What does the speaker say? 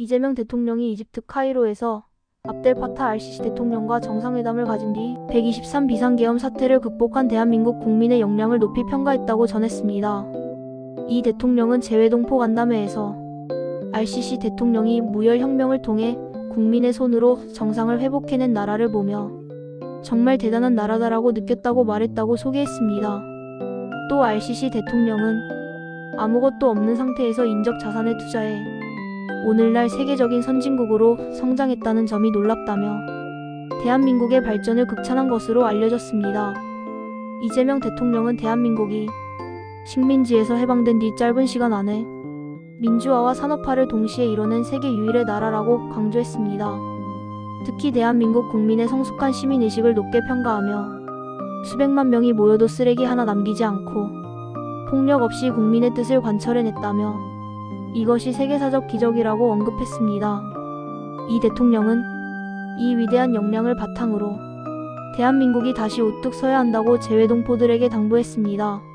이재명 대통령이 이집트 카이로에서 압델 파타 알시시 대통령과 정상회담을 가진 뒤 123 비상계엄 사태를 극복한 대한민국 국민의 역량을 높이 평가했다고 전했습니다. 이 대통령은 재외동포 간담회에서 RCC 대통령이 무혈혁명을 통해 국민의 손으로 정상을 회복해낸 나라를 보며 정말 대단한 나라다라고 느꼈다고 말했다고 소개했습니다. 또 RCC 대통령은 아무것도 없는 상태에서 인적 자산에 투자해 오늘날 세계적인 선진국으로 성장했다는 점이 놀랍다며 대한민국의 발전을 극찬한 것으로 알려졌습니다. 이재명 대통령은 대한민국이 식민지에서 해방된 뒤 짧은 시간 안에 민주화와 산업화를 동시에 이뤄낸 세계 유일의 나라라고 강조했습니다. 특히 대한민국 국민의 성숙한 시민의식을 높게 평가하며 수백만 명이 모여도 쓰레기 하나 남기지 않고 폭력 없이 국민의 뜻을 관철해냈다며 이것이 세계사적 기적이라고 언급했습니다. 이 대통령은 이 위대한 역량을 바탕으로 대한민국이 다시 우뚝 서야 한다고 재외동포들에게 당부했습니다.